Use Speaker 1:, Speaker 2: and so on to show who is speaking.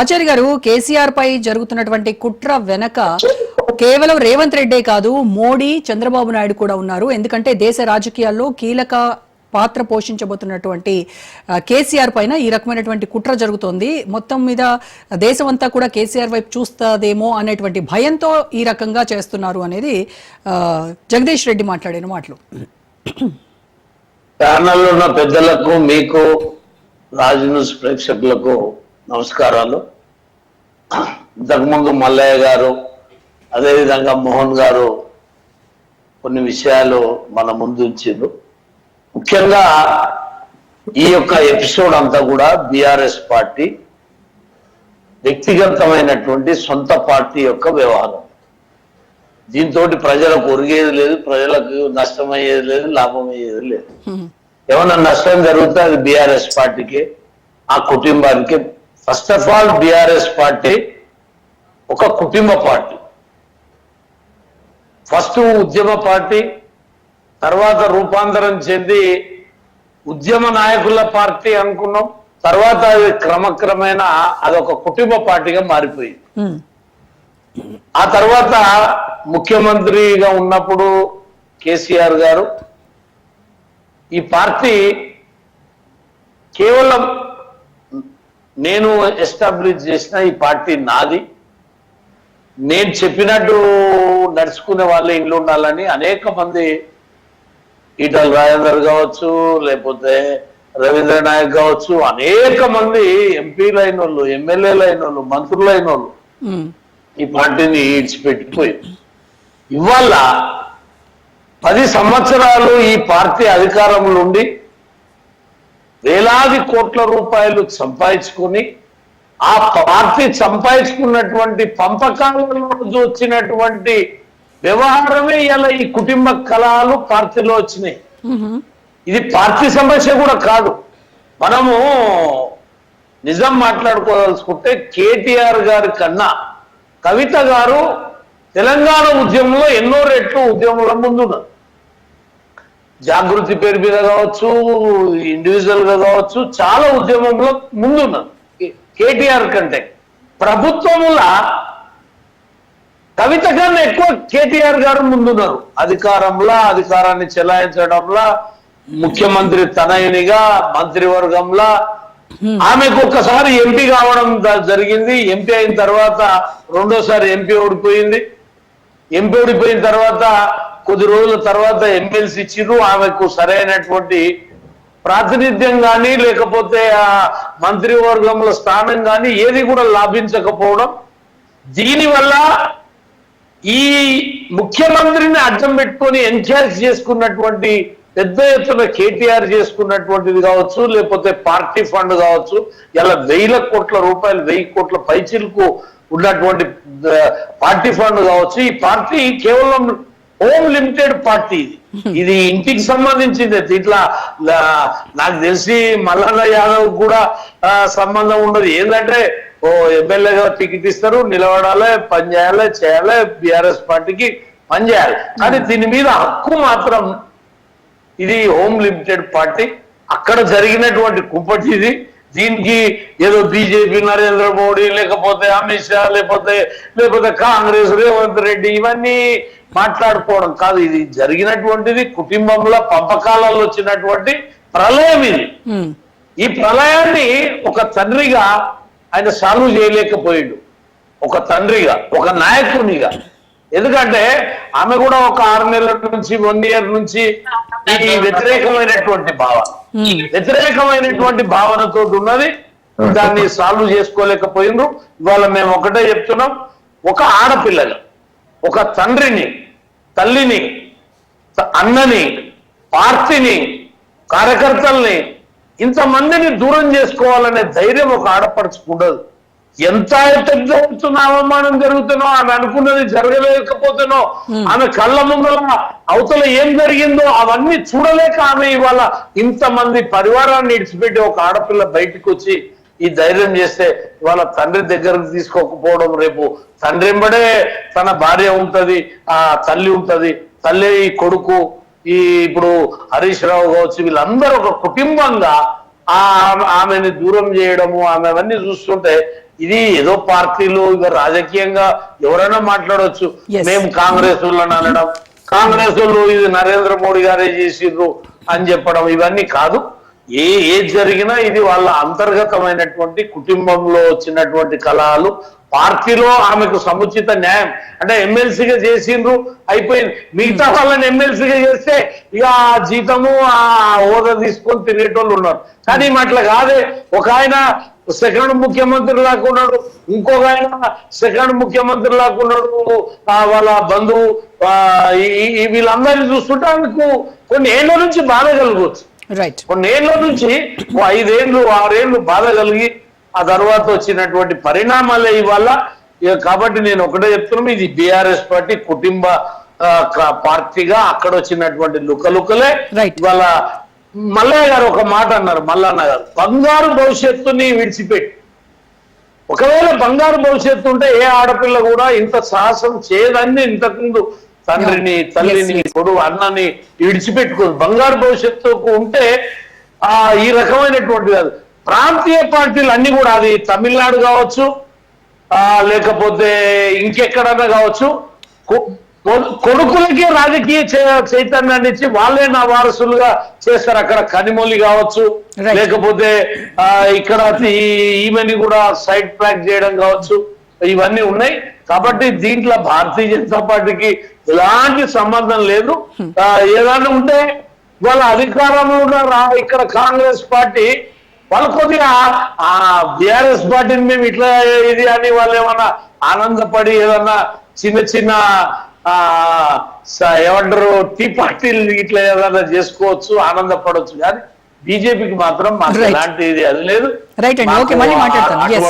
Speaker 1: ఆచార్య గారు కేసీఆర్ పై జరుగుతున్నటువంటి కుట్ర వెనక కేవలం రేవంత్ రెడ్డే కాదు మోడీ చంద్రబాబు నాయుడు కూడా ఉన్నారు. ఎందుకంటే దేశ రాజకీయాల్లో కీలక పాత్ర పోషించబోతున్నటువంటి కేసీఆర్ పైన ఈ రకమైనటువంటి కుట్ర జరుగుతోంది. మొత్తం మీద దేశం అంతా కూడా కేసీఆర్ వైపు చూస్తుందేమో అనేటువంటి భయంతో ఈ రకంగా చేస్తున్నారు అనేది జగదీష్ రెడ్డి మాట్లాడిన మాటలు.
Speaker 2: ఛానల్లో ఉన్న పెద్దలకు మీకు రాజ్ న్యూస్ ప్రేక్షకులకు నమస్కారాలు. ఇంతకుముందు మల్లయ్య గారు అదేవిధంగా మోహన్ గారు కొన్ని విషయాలు మన ముందు ముఖ్యంగా ఈ యొక్క ఎపిసోడ్ అంతా కూడా బీఆర్ఎస్ పార్టీ వ్యక్తిగతమైనటువంటి సొంత పార్టీ యొక్క వ్యవహారం. దీంతో ప్రజలకు ఒరిగేది లేదు ప్రజలకు నష్టమయ్యేది లేదు లాభం అయ్యేది లేదు. ఏమన్నా నష్టం జరిగితే అది బీఆర్ఎస్ పార్టీకి ఆ కుటుంబానికి first of all BRS party ఒక కుటుంబ పార్టీ. ఫస్ట్ ఉద్యమ పార్టీ తర్వాత రూపాంతరం చెంది ఉద్యమ నాయకుల పార్టీ అనుకున్నాం. తర్వాత అది క్రమక్రమేణా అదొక కుటుంబ పార్టీగా మారిపోయింది. ఆ తర్వాత ముఖ్యమంత్రిగా ఉన్నప్పుడు కేసీఆర్ గారు ఈ పార్టీ కేవలం నేను ఎస్టాబ్లిష్ చేసిన ఈ పార్టీ నాది నేను చెప్పినట్టు నడుచుకునే వాళ్ళే ఇంట్లో ఉండాలని అనేక మంది ఈటల రాజేందర్ కావచ్చు లేకపోతే రవీంద్ర నాయక్ కావచ్చు అనేక మంది ఎంపీలు అయిన వాళ్ళు ఎమ్మెల్యేలు అయిన వాళ్ళు మంత్రులు అయిన వాళ్ళు. ఈ పార్టీని ఈడ్చిపెట్టిపోయింది ఇవాళ పది సంవత్సరాలు ఈ పార్టీ అధికారంలో ఉండి వేలాది కోట్ల రూపాయలు సంపాదించుకొని ఆ పార్టీ సంపాదించుకున్నటువంటి పంపకాలలో వచ్చినటువంటి వ్యవహారమే ఇలా ఈ కుటుంబ కళలు పార్టీలో వచ్చినాయి. ఇది పార్టీ సమస్య కూడా కాదు. మనము నిజం మాట్లాడుకోదలుచుకుంటే కేటీఆర్ గారి కన్నా కవిత గారు తెలంగాణ ఉద్యమంలో ఎన్నో రెట్లు ఉద్యమంలో ముందున్నారు. జాగృతి పేరు మీద కావచ్చు ఇండివిజువల్గా కావచ్చు చాలా ఉద్యమంలో ముందున్నారు కేటీఆర్ కంటే. ప్రభుత్వముల కవిత కన్నా ఎక్కువ కేటీఆర్ గారు ముందున్నారు. అధికారంలో అధికారాన్ని చెలాయించడంలో ముఖ్యమంత్రి తనయునిగా మంత్రివర్గంలో. ఆమెకు ఒక్కసారి ఎంపీ కావడం జరిగింది. ఎంపీ అయిన తర్వాత రెండోసారి ఎంపీ ఓడిపోయింది. ఎంపీ ఓడిపోయిన తర్వాత కొద్ది రోజుల తర్వాత ఎమ్మెల్సీ ఇచ్చిర్రు. ఆమెకు సరైనటువంటి ప్రాతినిధ్యం కానీ లేకపోతే ఆ మంత్రివర్గంలో స్థానం కానీ ఏది కూడా లాభించకపోవడం దీనివల్ల ఈ ముఖ్యమంత్రిని అడ్డం పెట్టుకొని ఎన్ఛార్జ్ చేసుకున్నటువంటి పెద్ద ఎత్తున కేటీఆర్ చేసుకున్నటువంటిది కావచ్చు లేకపోతే పార్టీ ఫండ్ కావచ్చు ఇలా వేల కోట్ల రూపాయలు వెయ్యి కోట్ల పైచిలకు ఉన్నటువంటి పార్టీ ఫండ్ కావచ్చు. ఈ పార్టీ కేవలం హోమ్ లిమిటెడ్ పార్టీ ఇది ఇది ఇంటికి సంబంధించింది. ఇట్లా నాకు తెలిసి మల్లన్న యాదవ్ కూడా సంబంధం ఉండదు. ఏంటంటే ఓ ఎమ్మెల్యేగా టికెట్ ఇస్తారు నిలబడాలి పని చేయాలి చేయాలి బీఆర్ఎస్ పార్టీకి పని చేయాలి. కానీ దీని మీద హక్కు మాత్రం ఇది హోమ్ లిమిటెడ్ పార్టీ. అక్కడ జరిగినటువంటి కుంపటి ఇది. దీనికి ఏదో బీజేపీ నరేంద్ర మోడీ లేకపోతే అమిత్ షా లేకపోతే లేకపోతే కాంగ్రెస్ రేవంత్ రెడ్డి ఇవన్నీ మాట్లాడుకోవడం కాదు. ఇది జరిగినటువంటిది కుటుంబంలో పంపకాలలో వచ్చినటువంటి ప్రళయం ఇది. ఈ ప్రళయాన్ని ఒక తండ్రిగా ఆయన సాల్వ్ చేయలేకపోయాడు. ఒక తండ్రిగా ఒక నాయకునిగా. ఎందుకంటే ఆమె కూడా ఒక ఆరు నెలల నుంచి వన్ ఇయర్ నుంచి ఈ వ్యతిరేకమైనటువంటి భావన. వ్యతిరేకమైనటువంటి భావనతో ఉన్నది. దాన్ని సాల్వ్ చేసుకోలేకపోయిండ్రు. ఇవాళ మేము ఒకటే చెప్తున్నాం. ఒక ఆడపిల్లని ఒక తండ్రిని తల్లిని అన్నని పార్టీని కార్యకర్తల్ని ఇంతమందిని దూరం చేసుకోవాలనే ధైర్యం ఒక ఆడపడుచుకుండదు ఎంత ఎత్తున అవమానం జరుగుతున్నో ఆమె అనుకున్నది జరగలేకపోతున్నో ఆమె కళ్ళ ముందర అవతల ఏం జరిగిందో అవన్నీ చూడలేక ఆమె ఇవాళ ఇంతమంది పరివారాన్ని ఇడిచిపెట్టి ఒక ఆడపిల్ల బయటకు వచ్చి ఈ ధైర్యం చేస్తే ఇవాళ తండ్రి దగ్గరకు తీసుకోకపోవడం రేపు. తండ్రి ఎంబడే తన భార్య ఉంటది ఆ తల్లి ఉంటది. తల్లి ఈ కొడుకు ఈ ఇప్పుడు హరీష్ రావు కావచ్చు వీళ్ళందరూ ఒక కుటుంబంగా ఆ ఆమె- ఆమెని దూరం చేయడము ఆమె అవన్నీ చూస్తుంటే ఇది ఏదో పార్టీలు ఇక రాజకీయంగా ఎవరైనా మాట్లాడవచ్చు. మేము కాంగ్రెస్ వాళ్ళని అనడం కాంగ్రెస్ వాళ్ళు ఇది నరేంద్ర మోడీ గారే చేసిండ్రు అని చెప్పడం ఇవన్నీ కాదు. ఏ ఏది జరిగినా ఇది వాళ్ళ అంతర్గతమైనటువంటి కుటుంబంలో వచ్చినటువంటి కళాలు పార్టీలో ఆమెకు సముచిత న్యాయం. అంటే ఎమ్మెల్సీగా చేసిండ్రు అయిపోయింది. మిగతా వాళ్ళని ఎమ్మెల్సీగా చేస్తే ఇక ఆ జీతము ఆ హోదా తీసుకొని తిరిగేటోళ్ళు ఉన్నారు. కానీ అట్లా కాదే. ఒక ఆయన సెకండ్ ముఖ్యమంత్రి లాగా ఉన్నాడు. ఇంకొక ఆయన సెకండ్ ముఖ్యమంత్రి లాగా ఉన్నాడు. వాళ్ళ బంధువు వీళ్ళందరినీ చూస్తుంటే ఆమెకు కొన్ని ఏళ్ళ నుంచి బాధ కలగవచ్చు
Speaker 1: రైట్
Speaker 2: కొన్ని ఏళ్ళ నుంచి ఓ ఐదేళ్ళు ఆరేళ్ళు బాధ కలిగి ఆ తర్వాత వచ్చినటువంటి పరిణామాలే ఇవాళ కాబట్టి నేను ఒకటే చెప్తున్నాను ఇది బీఆర్ఎస్ పార్టీ కుటుంబ పార్టీగా అక్కడ వచ్చినటువంటి లుకలుకలే. ఇవాళ మల్లయ్య గారు ఒక మాట అన్నారు మల్లన్న గారు బంగారు భవిష్యత్తుని విడిచిపెట్టి. ఒకవేళ బంగారు భవిష్యత్తు ఉంటే ఏ ఆడపిల్ల కూడా ఇంత సాహసం చేయదని ఇంతకుముందు తండ్రిని తల్లిని కొడుకు అన్నని విడిచిపెట్టుకోదు బంగారు భవిష్యత్తుకు ఉంటే ఆ ఈ రకమైనటువంటి కాదు. ప్రాంతీయ పార్టీలు అన్ని కూడా అది తమిళనాడు కావచ్చు ఆ లేకపోతే ఇంకెక్కడన్నా కావచ్చు కొడుకులకే రాజకీయ చైతన్యాన్ని ఇచ్చి వాళ్ళే నా వారసులుగా చేస్తారు. అక్కడ కనిమొలి కావచ్చు. లేకపోతే ఆ ఇక్కడ ఈ- ఈమెని కూడా సైడ్ ట్రాక్ చేయడం కావచ్చు ఇవన్నీ ఉన్నాయి. కాబట్టి దీంట్లో భారతీయ జనతా పార్టీకి ఎలాంటి సంబంధం లేదు. ఏదైనా ఉంటే వాళ్ళ అధికారంలో ఉన్న రా- ఇక్కడ కాంగ్రెస్ పార్టీ వాళ్ళు కొద్దిగా ఆ బిఆర్ఎస్ పార్టీని మేము ఇట్లా ఇది అని వాళ్ళు ఏమన్నా ఆనందపడి ఏదన్నా చిన్న చిన్న ఏమంటారు టీ పార్టీలు ఇట్లా ఏదన్నా చేసుకోవచ్చు ఆనందపడవచ్చు. కానీ బీజేపీకి మాత్రం మాకు. ఎలాంటి ఇది అది లేదు.
Speaker 1: రైట్ అండి. ఓకే
Speaker 2: మాకు
Speaker 1: మళ్ళీ
Speaker 2: ఆ-
Speaker 1: మాట్లాడతాను.
Speaker 2: అటువంటి
Speaker 1: ఎస్